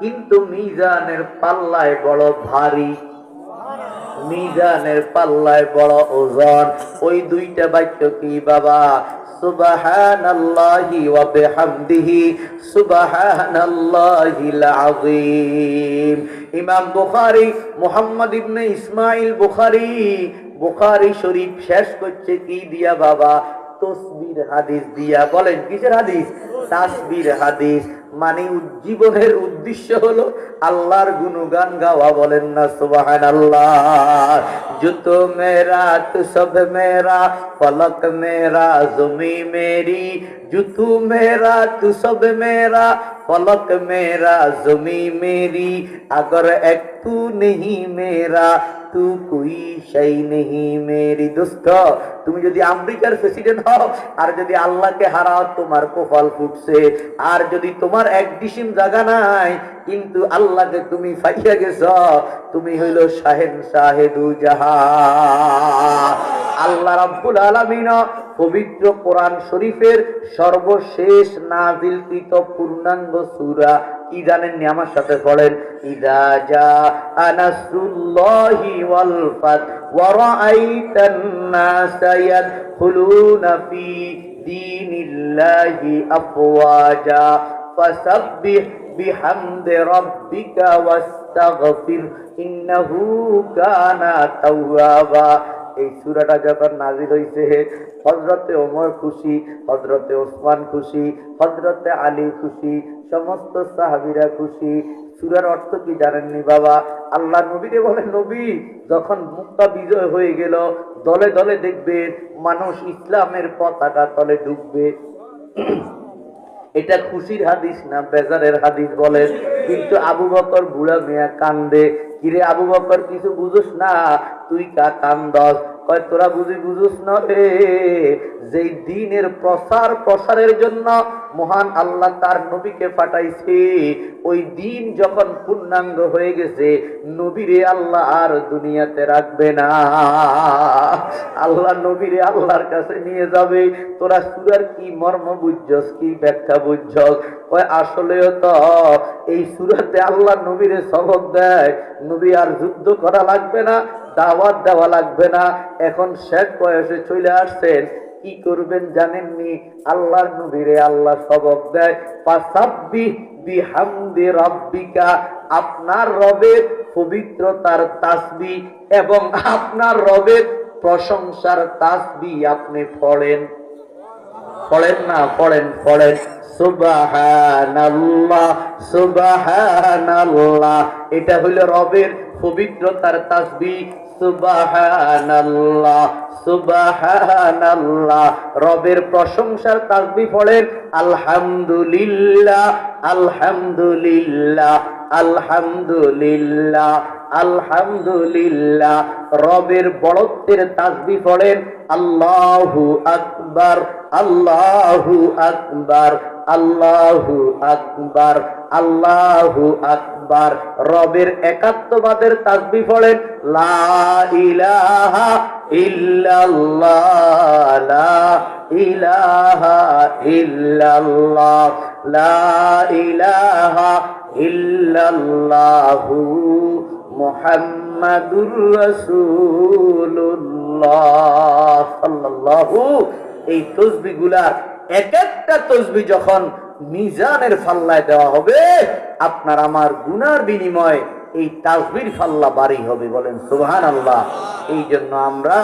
কিন্তু মিজানের পাল্লায় বড় ভারী। মিজানের পাল্লায় বড় ওজন। ওই দুইটা বাক্য কি বাবা? শরীফ শেষ করছে কি দিয়া বাবা? তসবির হাদিস দিয়া। বলেন, কিসের হাদিস? তাসবির হাদিস। মানে উজ্জীবনের উদ্দেশ্য হলো আল্লাহর গুণগান গাওয়া বলেন না সুবাহান আল্লাহ জুতো মেরা সব মেরা, ফলক মেরা, জমি মেরি জুতু মেরা তু সব মেরা ফলক মেরা জমি মেরি अगर एक तू नहीं मेरा তু কুই সেই নেহি মেরি দোস্ত তুমি যদি আমেরিকার প্রেসিডেন্ট হও আর যদি আল্লাহকে হারাও তোমার কপাল ফুটছে আর যদি তোমার এক ডিসিম জায়গা নাই কিন্তু আল্লাহকে তুমি ফাইয়া গেছ তুমি হইল শাহেন শাহেদু জাহা আল্লাহ রাব্বুল আলামিন পবিত্র কোরআন শরীফের সর্বশেষ নাজিলকৃত পূর্ণাঙ্গ সূরা কি জানেননি আমার সাথে পড়েন ইদা জা আনাসুল্লাহি ওয়াল ফাত ওয়া রাআইতান নাসা ইয়াদখুলুনা ফি দীনিল্লাহি আফওয়াজা ফাসাব্বিহ এই সুরাটা যখন নাজিল হইছে হজরতে ওমর খুশি হজরতে ওসমান খুশি হজরতে আলী খুশি, সমস্ত সাহাবিরা খুশি। সুরার অর্থ কি জানেননি বাবা? আল্লাহ নবীকে বলে, নবী, যখন মুক্তা বিজয় হয়ে গেল, দলে দলে দেখবে মানুষ ইসলামের পতাকা তলে ডুববে। এটা খুশির হাদিস না, বেজারের হাদিস বলেন। কিন্তু আবু বকর বুড়া মেয়া কান্দে। কিরে আবু বকর কিছু বুঝোস না? তুই কা কান্দস তোরা বুঝি বুঝোস না রে? যেই দিনের প্রসার প্রসারের জন্য মহান আল্লাহ তার নবীকে পাঠাইছে, ওই দিন যখন পূর্ণাঙ্গ হয়ে গেছে, নবীরে আল্লাহ আর দুনিয়াতে রাখবে না। আল্লাহ নবীরে আল্লাহর কাছে নিয়ে যাবে। তোরা সুরার কি মর্ম বুঝছস, কি ব্যাখ্যা বুঝছস? ওই আসলেও তো এই সুরাতে আল্লাহ নবীরে সবক দেয়। নবী আর যুদ্ধ করা লাগবে না। দাওয়াত দেওয়া লাগবে না। এখন শেষ বয়সে চলে আসছেন, কি করবেন জানেননি? আল্লাহর নবীরে আল্লাহ সবক দেয়। পাসাব্বি বিহামদি রাব্বিকা, আপনার রবের পবিত্রতার তাসবি এবং আপনার রবের প্রশংসার তাসবি আপনি পড়েন। পড়েন না, পড়েন পড়েন। সুবাহানাল্লাহ সুবাহানাল্লাহ। এটা হইল রবের পবিত্রতার তাসবি। সুবাহানাল্লাহ সুবাহানাল্লাহ। রবের প্রশংসার তাসবি পড়েন, আলহামদুলিল্লাহ আলহামদুলিল্লাহ আলহামদুলিল্লাহ আলহামদুলিল্লাহ। রবের বড়ত্বের তাসবি পড়েন, আল্লাহু আকবার আল্লাহু আকবার। আল্লাহু আকবার আল্লাহু আকবার। রবের একাত্মবাদের তাসবি পড়েন, লা ইলাহা ইল্লাল্লাহ ইলাহা ইল্লাল্লাহ, লা ইলাহা ইল্লাল্লাহু এই এক একটা তসবি যখন মিজানের ফাল্লায় দেওয়া হবে, আপনার আমার গুনার বিনিময় এই তাসবির ফাল্লা বাড়ি হবে বলেন সুবহান আল্লাহ এই জন্য আমরা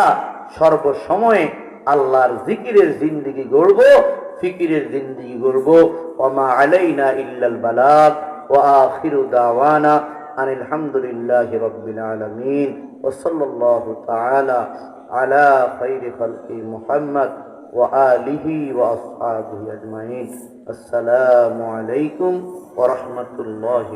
সর্বসময়ে আল্লাহর জিকিরের জিন্দিগি গড়ব, ফিকিরের জিন্দিগি গড়ব। ওমা আলাইনা ইল্লাল বালাগ, ওয়া আখিরু দাওয়ানা আন আলহামদুলিল্লাহি রাব্বিল আলামিন। ওয়া সাল্লাল্লাহু তাআলা আলা খাইরি খালকি মুহাম্মদ। وآله وأصحابه أجمعين. السلام عليكم ورحمة الله